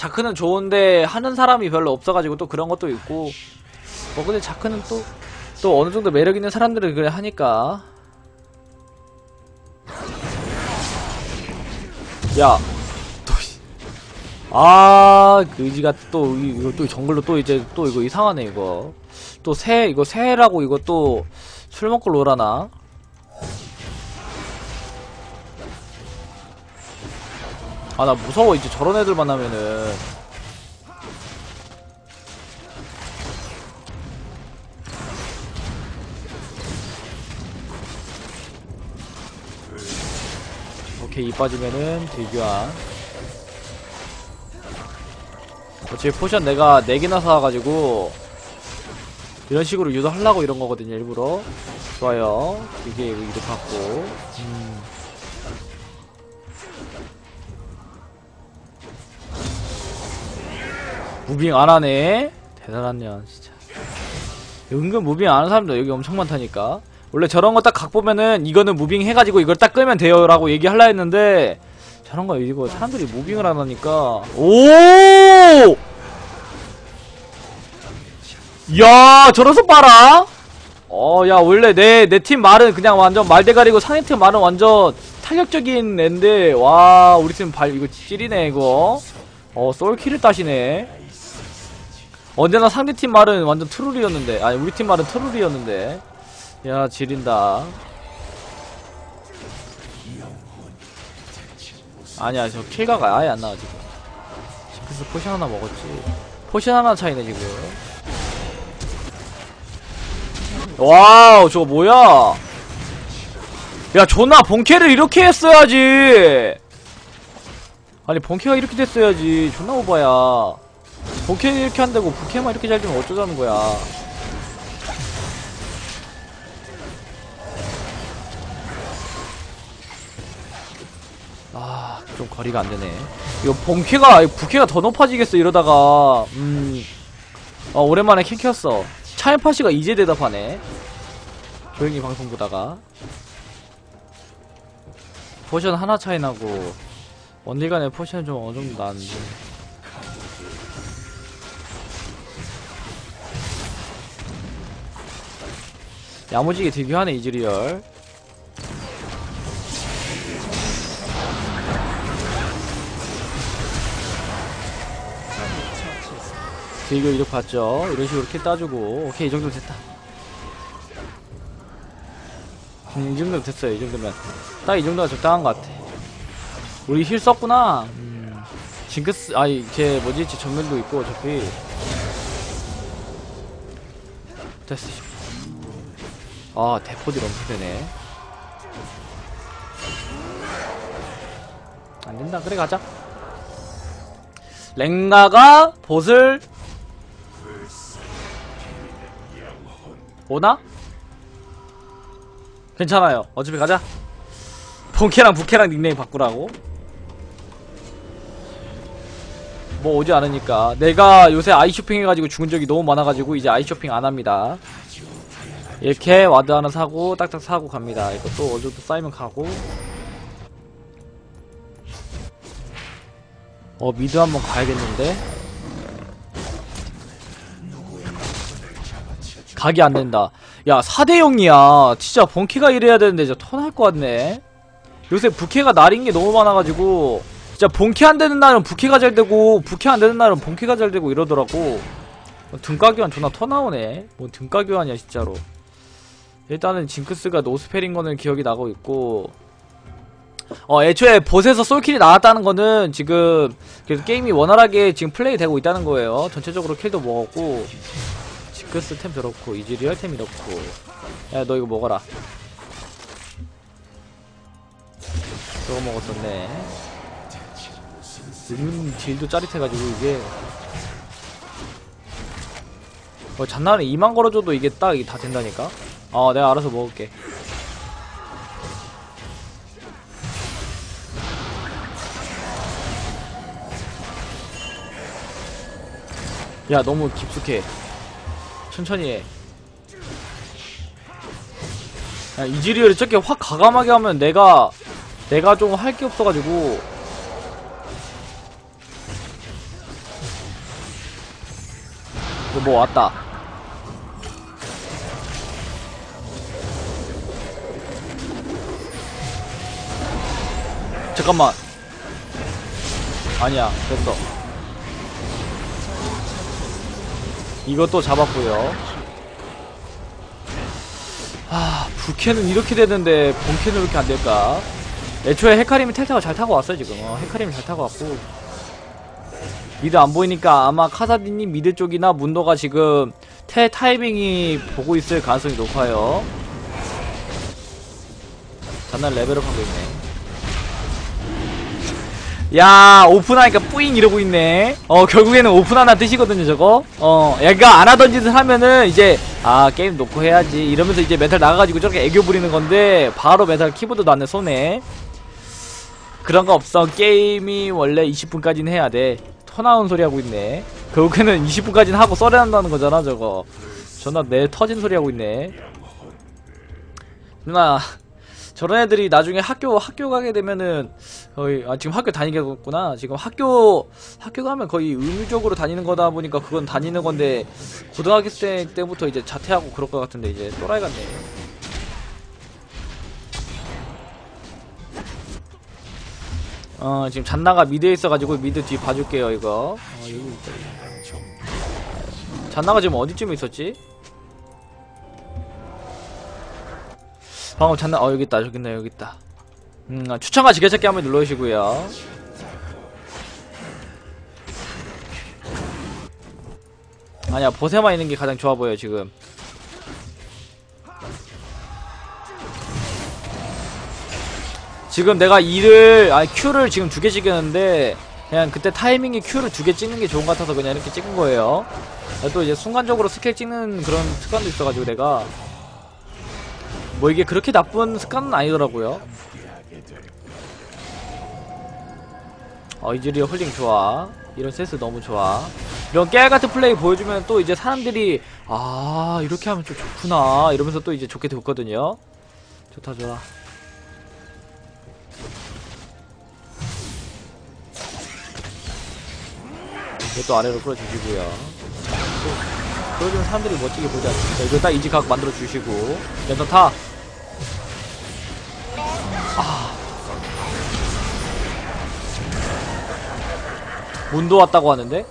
자크는 좋은데 하는 사람이 별로 없어가지고 또 그런 것도 있고 뭐 근데 자크는 또 또 어느 정도 매력 있는 사람들을 그래 하니까 야 또, 씨. 아, 그지가 또, 이- 이거 또 정글로 또 이제 또 이거 이상하네, 이거. 또 새, 이거 새라고 이거 또 술 먹고 놀아나? 아, 나 무서워, 이제 저런 애들 만나면은. 오케이, 이 빠지면은 대교환. 어차피 포션 내가 4개나 사와가지고 이런 식으로 유도하려고 이런 거거든요 일부러 좋아요 이게 이렇게 갖고 음. 무빙 안 하네 대단한 년 진짜 은근 무빙 안 하는 사람들 여기 엄청 많다니까 원래 저런 거 딱 각 보면은 이거는 무빙 해가지고 이걸 딱 끄면 돼요 라고 얘기할라 했는데 저런 거 이거 사람들이 무빙을 안 하니까 오! 야, 저러서 봐라. 어, 야, 원래 내 내 팀 말은 그냥 완전 말대가리고 상대 팀 말은 완전 타격적인 애인데 와, 우리 팀 발 이거 찌리네 이거. 어, 솔킬을 따시네. 언제나 상대 팀 말은 완전 트롤이었는데, 아니 우리 팀 말은 트롤이었는데. 야, 지린다. 아니야, 저 킬가가 아예 안 나와 지금. 징크스 포션 하나 먹었지. 포션 하나 차이네 지금. 와우 저거 뭐야 야 존나 본캐를 이렇게 했어야지 아니 본캐가 이렇게 됐어야지 존나 오바야 본캐 이렇게 한다고 부캐만 이렇게 잘 되면 어쩌자는 거야 아 좀 거리가 안되네 이거 본캐가 부캐가 더 높아지겠어 이러다가 음 어, 오랜만에 킬 켰어. 차이파씨가 이제 대답하네. 조용히 방송 보다가. 포션 하나 차이 나고, 간의 포션은 좀 어느 정도 나는데. 야무지게 데뷔하네, 이즈리얼. 대교 이렇게 봤죠? 이런 식으로 킬 따주고. 오케이 이 정도 됐다. 음, 이 정도면 됐어요 이 정도면. 딱 이 정도가 적당한 것 같아. 우리 힐 썼구나. 음, 징크스 아니 쟤 뭐지? 쟤 정면도 있고 어차피. 됐어 아 대포딜 엄청 되네 안된다 그래 가자 랭가가 보슬 오나? 괜찮아요. 어차피 가자. 본캐랑 부캐랑 닉네임 바꾸라고. 뭐 오지 않으니까. 내가 요새 아이쇼핑 해가지고 죽은 적이 너무 많아가지고 이제 아이쇼핑 안 합니다. 이렇게 와드 하나 사고 딱딱 사고 갑니다. 이것도 어느 정도 쌓이면 가고. 어 미드 한번 가야겠는데. 각이 안 된다. 야, 4대 0이야. 진짜 본캐가 이래야 되는데 진짜 턴할 것 같네. 요새 부캐가 날인 게 너무 많아가지고 진짜 본캐 안 되는 날은 부캐가 잘 되고 부캐 안 되는 날은 본캐가 잘 되고 이러더라고. 등가교환 존나 터 나오네. 뭐 등가교환이야 진짜로. 일단은 징크스가 노스펠인 거는 기억이 나고 있고 어 애초에 보스에서 솔킬이 나왔다는 거는 지금 게임이 원활하게 지금 플레이 되고 있다는 거예요. 전체적으로 킬도 먹었고 징크스 템 들었고 이즈리얼 템 이렇고. 야 너 이거 먹어라. 저거 먹었었네. 음 딜도 짜릿해가지고 이게. 어 잔나는 2만 걸어줘도 이게 딱 다 된다니까 어 내가 알아서 먹을게 야 너무 깊숙해 천천히 해. 야, 이즈리얼이 저렇게 확 가감하게 하면 내가, 내가 좀 할 게 없어가지고. 뭐 왔다. 잠깐만. 아니야, 됐어. 이것도 잡았고요. 아, 부캐는 이렇게 되는데 본캐는 왜 이렇게 안 될까? 애초에 헤카림이 텔타가 잘 타고 왔어요, 지금. 어, 헤카림이 잘 타고 왔고. 미드 안 보이니까 아마 카사디님 미드 쪽이나 문도가 지금 텔 타이밍이 보고 있을 가능성이 높아요. 잔날 레벨업 하고 있네. 야 오픈하니까 뿌잉 이러고 있네. 어 결국에는 오픈하나 뜻이거든요 저거. 어 얘가 안 하던 짓을 하면은 이제 아 게임 놓고 해야지. 이러면서 이제 메탈 나가가지고 저렇게 애교 부리는 건데 바로 메탈 키보드 놨네 손에 그런 거 없어. 게임이 원래 20분까지는 해야 돼토 나온 소리 하고 있네. 결국에는 20분까지는 하고 썰어야 한다는 거잖아 저거. 존나 내 터진 소리 하고 있네. 누나 저런 애들이 나중에 학교 학교 가게 되면은 거의 아 지금 학교 다니겠구나. 지금 학교 학교 가면 거의 의무적으로 다니는 거다 보니까 그건 다니는 건데 고등학생 때부터 이제 자퇴하고 그럴 것 같은데 이제 또라이 같네. 어 지금 잔나가 미드에 있어가지고 미드 뒤 봐줄게요 이거. 어 잔나가 지금 어디쯤에 있었지? 방금 잔나 어 여기 있다. 여기 있네 여기 있다. 음 아, 추천과 지게찾기 한번 눌러주시고요. 아니야 보세만 있는 게 가장 좋아 보여 지금. 지금 내가 E를 아니 Q를 지금 두 개 찍었는데 그냥 그때 타이밍에 Q를 두 개 찍는 게 좋은 것 같아서 그냥 이렇게 찍은 거예요. 또 이제 순간적으로 스킬 찍는 그런 습관도 있어가지고 내가 뭐 이게 그렇게 나쁜 습관은 아니더라고요. 어 이즈리어 홀링 좋아. 이런 센스 너무 좋아. 이런 깨알 같은 플레이 보여주면 또 이제 사람들이 아 이렇게 하면 좀 좋구나 이러면서 또 이제 좋게 됐거든요. 좋다 좋아. 이것도 아래로 끌어주시고요. 또 끌어주면 사람들이 멋지게 보지 않습니까? 이거 딱 이지각 만들어 주시고 연선 타. 문도 왔다고 하는데?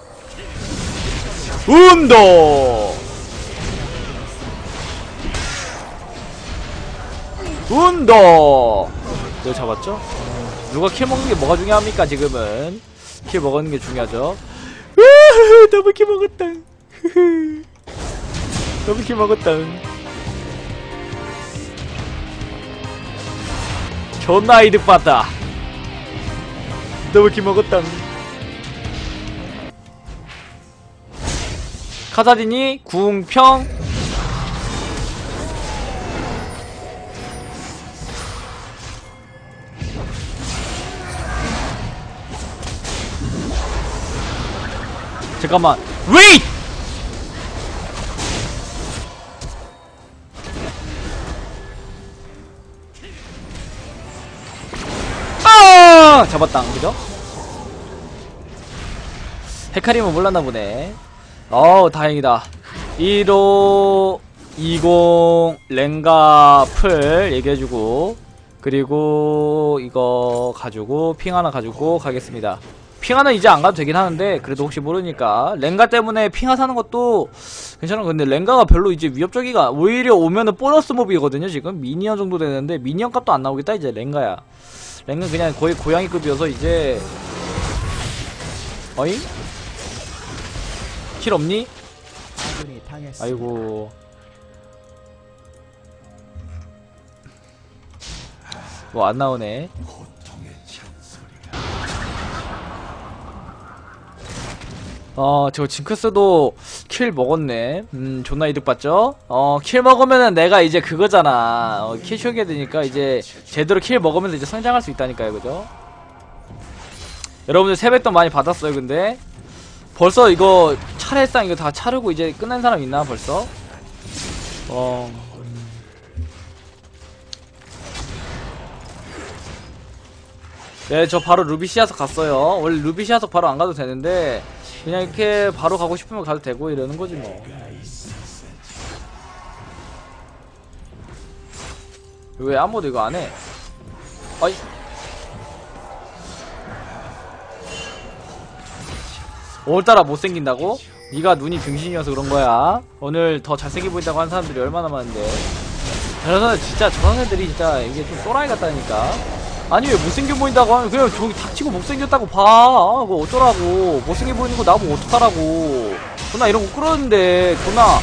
운도! 운도! 이거 잡았죠? 음, 누가 킬 먹는 게 뭐가 중요합니까, 지금은? 킬 먹는 게 중요하죠. 더블 킬 먹었다. 더블 킬 먹었다. 존나 이득 봤다. 더블 킬 먹었다. 카사딘이 궁평. 잠깐만. 웨이 아! 잡았다. 그죠? 헤카림은 몰랐나 보네 어우 다행이다. 1호 20 랭가 풀 얘기해주고 그리고 이거 가지고 핑 하나 가지고 가겠습니다. 핑 하나 이제 안 가도 되긴 하는데 그래도 혹시 모르니까. 랭가 때문에 핑하 사는 것도 괜찮아. 근데 랭가가 별로 이제 위협적이가 오히려 오면은 보너스 몹이거든요 지금. 미니언 정도 되는데 미니언 값도 안 나오겠다 이제 랭가야. 랭가 그냥 거의 고양이급이어서 이제 어잉? 킬 없니? 아이고 뭐 안 나오네 어, 저 징크스도 킬 먹었네. 음, 존나 이득 봤죠? 어, 킬 먹으면은 내가 이제 그거잖아. 어, 킬 쉬게 되니까 이제 제대로 킬 먹으면서 이제 성장할 수 있다니까요, 그죠? 여러분들 세뱃돈 많이 받았어요, 근데? 벌써 이거 차례상 이거 다 차르고 이제 끝난 사람 있나 벌써? 어. 네, 저 바로 루비시아석 갔어요. 원래 루비시아석 바로 안 가도 되는데, 그냥 이렇게 바로 가고 싶으면 가도 되고 이러는 거지 뭐. 왜 아무도 이거 안 해? 아이. 오늘따라 못생긴다고? 네가 눈이 병신이어서 그런 거야. 오늘 더 잘생겨 보인다고 하는 사람들이 얼마나 많은데. 저런 사 진짜 저런 애들이 진짜 이게 좀 또라이 같다니까. 아니 왜 못생겨 보인다고 하면 그냥 저기 닥치고 못생겼다고 봐. 아, 그거 어쩌라고. 못생겨 보이는 거 나보고 어떡하라고. 존나 이런 거 끌었는데 존나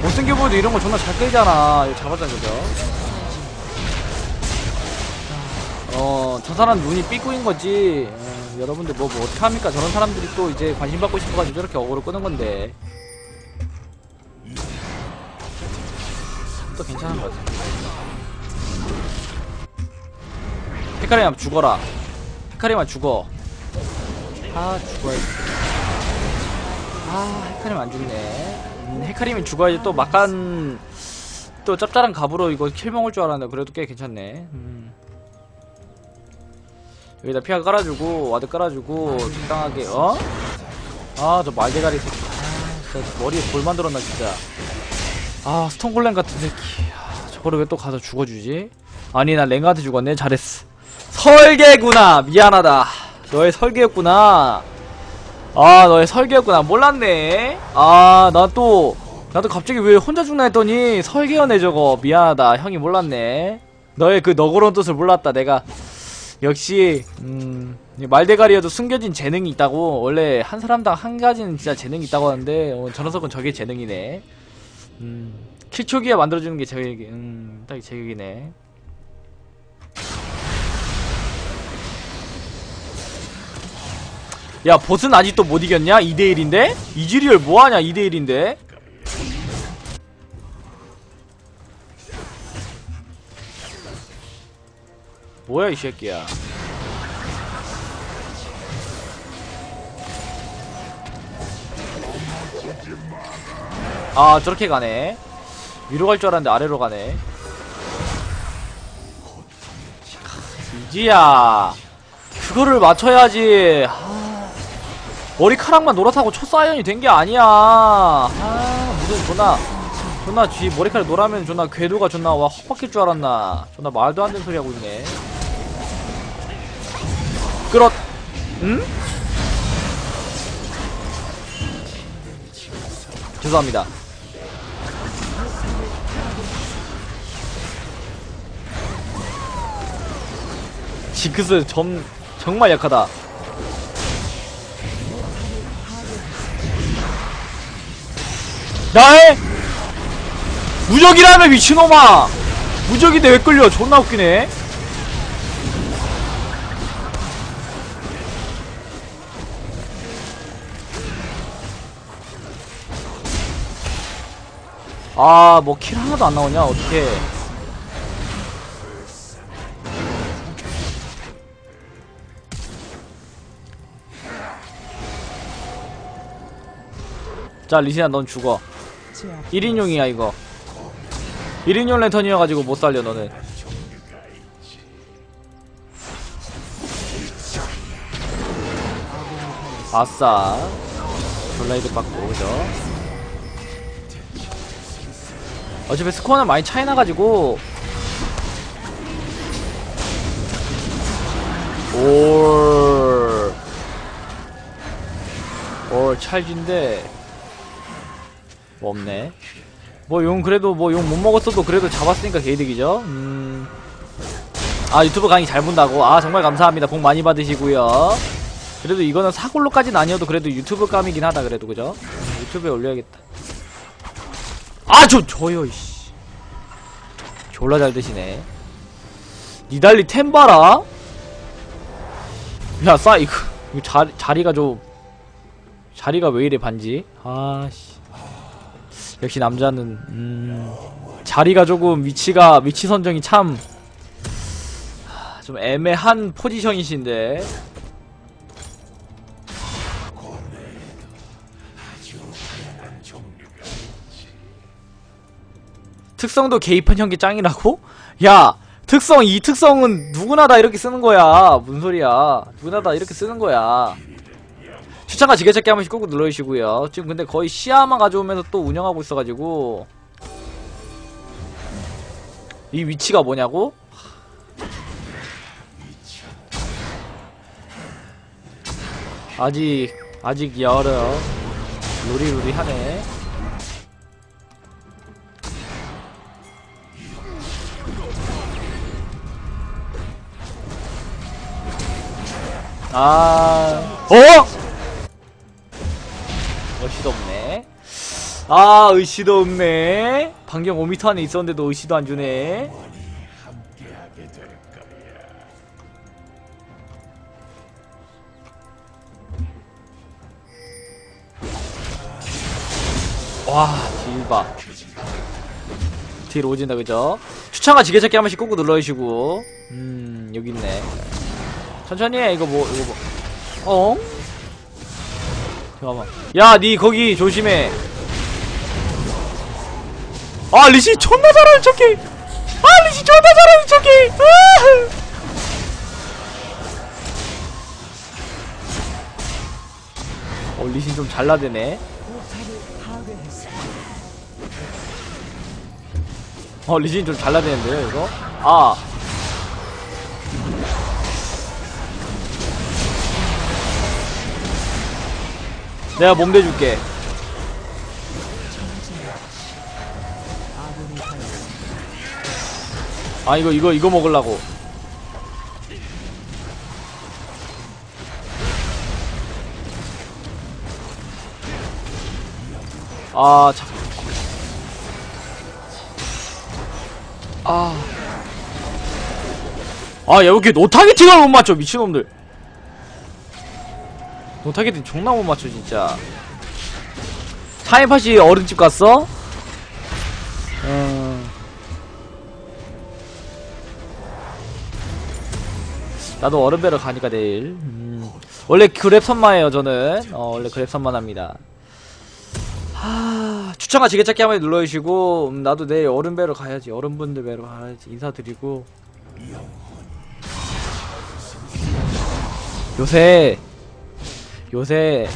못생겨 보여도 이런 거 존나 잘 끌잖아. 이거 잡았잖아 그죠? 어, 저 사람 눈이 삐꾸인 거지. 어, 여러분들 뭐, 뭐 어떡합니까? 저런 사람들이 또 이제 관심 받고 싶어가지고 저렇게 어그로 끄는 건데. 또 괜찮은 거 같아. 헤카리만 죽어라. 헤카리만 죽어. 아, 죽어야지. 아, 헤카리만 안 죽네. 음, 헤카리면 죽어야지 또 막간, 또 짭짤한 갑으로 이거 킬 먹을 줄 알았는데 그래도 꽤 괜찮네. 음. 여기다 피아 깔아주고 와드 깔아주고 적당하게 어? 아 저 말대가리 새끼. 아 머리에 돌 만들었나 진짜. 아 스톤골렘 같은 새끼. 아, 저거를 왜 또 가서 죽어주지? 아니 나 랭가한테 죽었네 잘했어. 설계구나 미안하다. 너의 설계였구나. 아 너의 설계였구나. 몰랐네. 아 나 또 나도 갑자기 왜 혼자 죽나 했더니 설계였네 저거. 미안하다. 형이 몰랐네. 너의 그 너그러운 뜻을 몰랐다 내가 역시 음 말대가리여도 숨겨진 재능이 있다고 원래 한 사람당 한 가지는 진짜 재능이 있다고 하는데 어, 저 녀석은 저게 재능이네 음 킬초기에 만들어주는 게 제격이 음 딱 제격이네 야 보스는 아직도 못 이겼냐? 2대1인데? 이즈리얼 뭐하냐 2대1인데? 뭐야 이 새끼야. 아 저렇게 가네. 위로 갈 줄 알았는데 아래로 가네. 이지야. 그거를 맞춰야지. 아, 머리카락만 노랗다고 초사이언이 된 게 아니야. 아 무슨 존나 존나 뒤 머리카락 노라면 존나 궤도가 존나 와 헛바뀔 줄 알았나. 존나 말도 안 되는 소리 하고 있네 끌어 응? 죄송합니다. 징크스 점 정말 약하다. 야해 무적이라며 미친놈아! 무적인데 왜 끌려? 존나 웃기네 아 뭐 킬 하나도 안 나오냐? 어떻게 자 리시나 넌 죽어. 1인용이야 이거. 1인용 랜턴이어 가지고 못 살려 너는 아싸. 블라이드 받고 그죠 어차피 스코어는 많이 차이 나가지고. 올. 올 찰진데. 뭐 없네. 뭐 용 그래도 뭐 용 못 먹었어도 그래도 잡았으니까 개이득이죠. 음. 아 유튜브 강의 잘 본다고. 아 정말 감사합니다. 복 많이 받으시고요. 그래도 이거는 사골로까지는 아니어도 그래도 유튜브 감이긴 하다 그래도. 그죠? 음, 유튜브에 올려야겠다 아 저 저요 이씨. 졸라 잘 드시네. 니달리 템 봐라. 야 싸 이거 이거 자, 자리가 좀 자리가 왜 이래 반지? 아씨. 역시 남자는 음 자리가 조금 위치가 위치 선정이 참 좀 애매한 포지션이신데 특성도 개입한 형기 짱이라고? 야 특성 이 특성은 누구나 다 이렇게 쓰는 거야. 무슨 소리야. 누구나 다 이렇게 쓰는 거야. 추천과 지게찾기 한 번씩 꾹꾹 눌러주시고요. 지금 근데 거의 시야만 가져오면서 또 운영하고 있어가지고. 이 위치가 뭐냐고? 아직 아직 열어 루리루리 하네 아, 어? 의시도 없네. 아, 의시도 없네. 반경 5m 안에 있었는데도 의시도 안 주네. 와, 딜봐. 딜 오진다, 그죠? 추천과 지게찾기 한 번씩 꾹꾹 눌러주시고. 음, 여기 있네. 천천히 해, 이거 뭐, 이거 뭐. 어? 잠깐만. 야, 니 거기 조심해. 아, 리시 존나 잘하는 척해! 아, 리시 존나 잘하는 척해! 아! 어, 리신 좀 잘나대네. 어, 리신 좀 잘나대는데요, 이거? 아. 내가 몸 대줄게. 아 이거 이거 이거 먹으려고. 아 참. 아. 아, 야, 왜 이렇게 노타게팅을 못 맞춰, 미친놈들. 노타게팅 존나 못 맞춰, 진짜. 타임팟이 어른집 갔어? 어... 나도 어른배로 가니까 내일. 음. 원래 그랩 선마예요, 저는. 어, 원래 그랩 선마합니다. 하... 추천과 지게찾기 한번 눌러주시고, 음, 나도 내일 어른배로 가야지. 어른분들 배로 가야지. 인사드리고. 요새, 요새,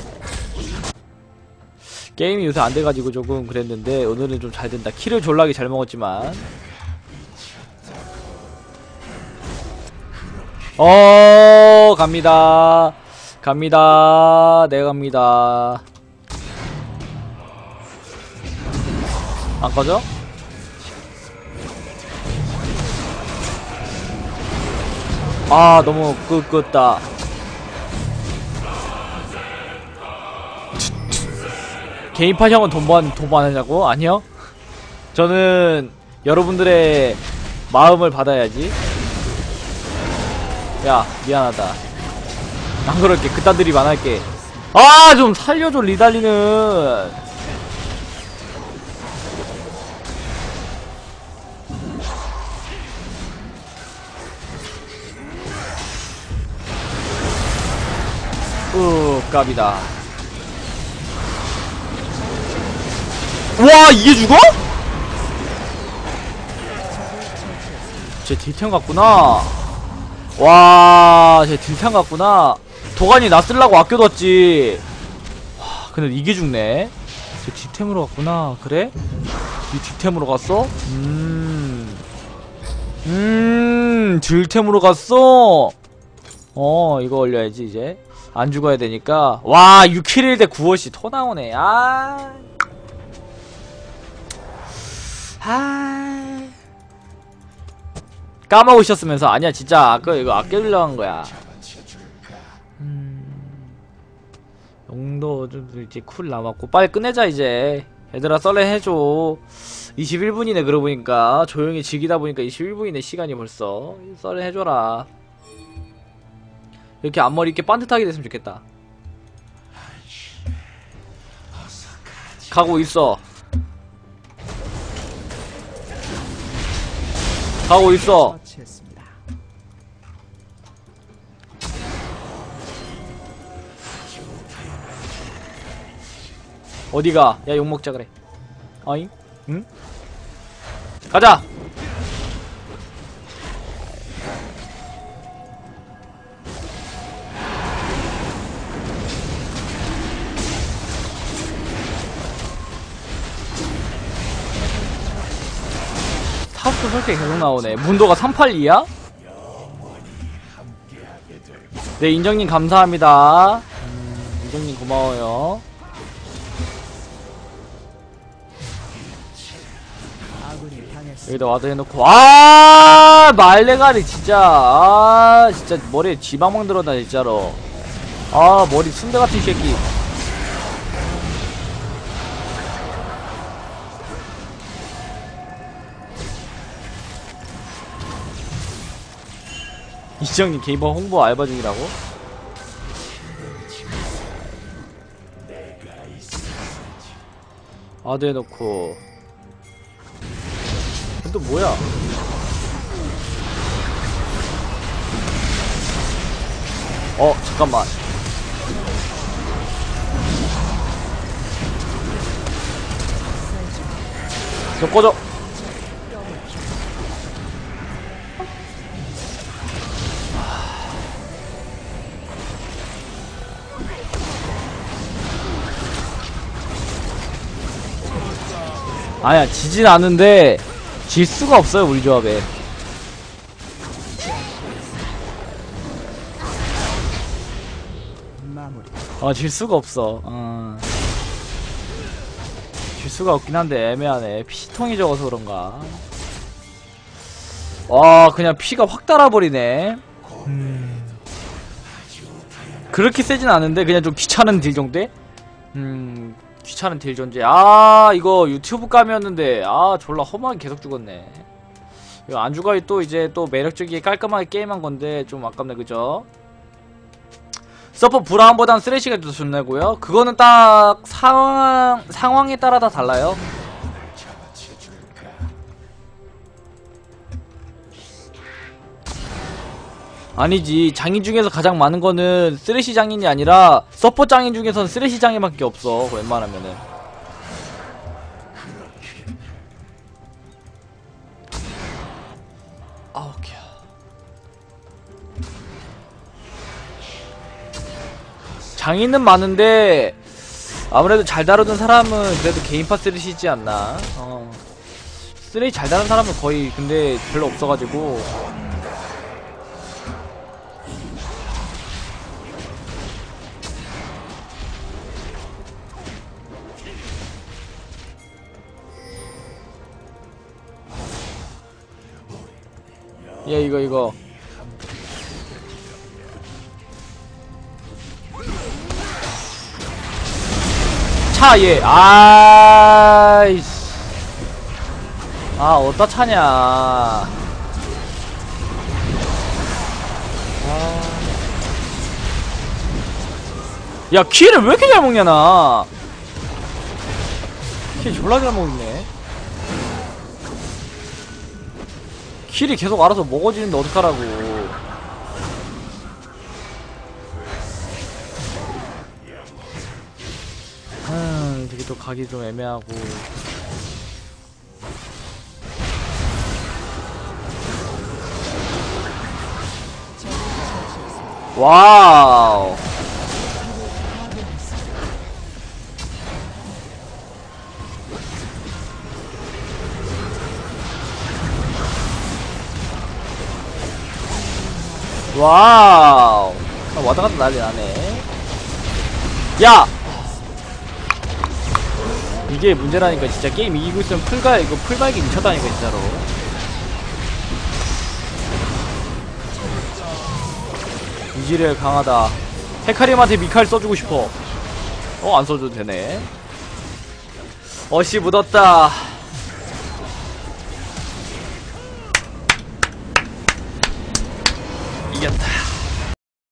게임이 요새 안 돼가지고 조금 그랬는데, 오늘은 좀 잘 된다. 키를 졸라게 잘 먹었지만. 어, 갑니다. 갑니다. 네, 갑니다. 안 꺼져? 아, 너무 끄끄다. 개인파 형은 돈번 돈 많으냐고? 아니요. 저는 여러분들의 마음을 받아야지. 야, 미안하다. 안 그럴게. 그딴 들이 많을게. 아, 좀 살려줘, 리달리는. 으, 깝이다. 와, 이게 죽어? 쟤 딜템 같구나. 와, 쟤 딜템 같구나. 도관이 나 쓰려고 아껴뒀지. 와, 근데 이게 죽네. 쟤 딜템으로 갔구나. 그래? 이 딜템으로 갔어? 음. 음, 딜템으로 갔어? 어, 이거 올려야지, 이제. 안 죽어야 되니까. 와, 6킬 1대 9월씨 토 나오네. 아. 아. 까먹으셨으면서 아니야 진짜 아까 이거 아껴주려고 한 거야. 음... 용도 좀 이제 쿨 남았고 빨리 끝내자 이제. 얘들아 썰레 해줘. 21분이네 그러고 보니까. 조용히 즐기다 보니까 21분이네 시간이 벌써. 썰레 해줘라. 이렇게 앞머리 이렇게 반듯하게 됐으면 좋겠다. 가고 있어 가고 있어. 어디가? 야 욕먹자 그래 어잉? 응? 가자! 또 설계 계속 나오네. 문도가 382야? 네, 인정님 감사합니다. 음, 인정님 고마워요. 여기다 와드 해놓고, 아, 말레가리, 진짜. 아, 진짜 머리에 지방망 들었다, 진짜로. 아, 머리 순대 같은 새끼. 이정님 게이머 홍보 알바 중이라고? 아드 해놓고. 이건 또 뭐야? 어 잠깐만. 저 꺼져 아니야 지진 않은데 질 수가 없어요 우리 조합에. 어질 수가 없어. 어. 질 수가 없긴 한데 애매하네. 피통이 적어서 그런가. 와 그냥 피가 확 달아버리네. 음. 그렇게 세진 않은데 그냥 좀 귀찮은 딜 정도에? 음 귀찮은 딜 존재. 아, 이거 유튜브 까였는데 아, 졸라 험하게 계속 죽었네. 이거 안 죽어야 또 이제 또 매력적이게 깔끔하게 게임한 건데 좀 아깝네, 그죠? 서퍼 브라운보단 쓰레쉬가 더 좋네고요. 그거는 딱 상황 상황에 따라 다 달라요. 아니지. 장인 중에서 가장 많은 거는 쓰레쉬 장인이 아니라 서퍼 장인 중에서는 쓰레쉬 장인밖에 없어 웬만하면은. 장인은 많은데 아무래도 잘 다루는 사람은 그래도 개인파 쓰레쉬지 않나? 어. 쓰레쉬 잘 다루는 사람은 거의 근데 별로 없어가지고 예 이거 이거. 차예. 아이씨. 아 어디다 차냐. 아. 야 키를 왜 이렇게 잘 먹냐 나 키 졸라 잘 먹네 킬이 계속 알아서 먹어지는데 어떡하라고. 음 되게 또 가기 좀 애매하고. 와우 와우. 아, 와다 갔다 난리 나네. 야! 이게 문제라니까 진짜. 게임 이기고 있으면 풀가 이거 풀발기 미쳤다니까 진짜로. 이지리얼 강하다. 헤카림한테 미칼 써주고 싶어. 어 안 써줘도 되네. 어씨 묻었다 이겼다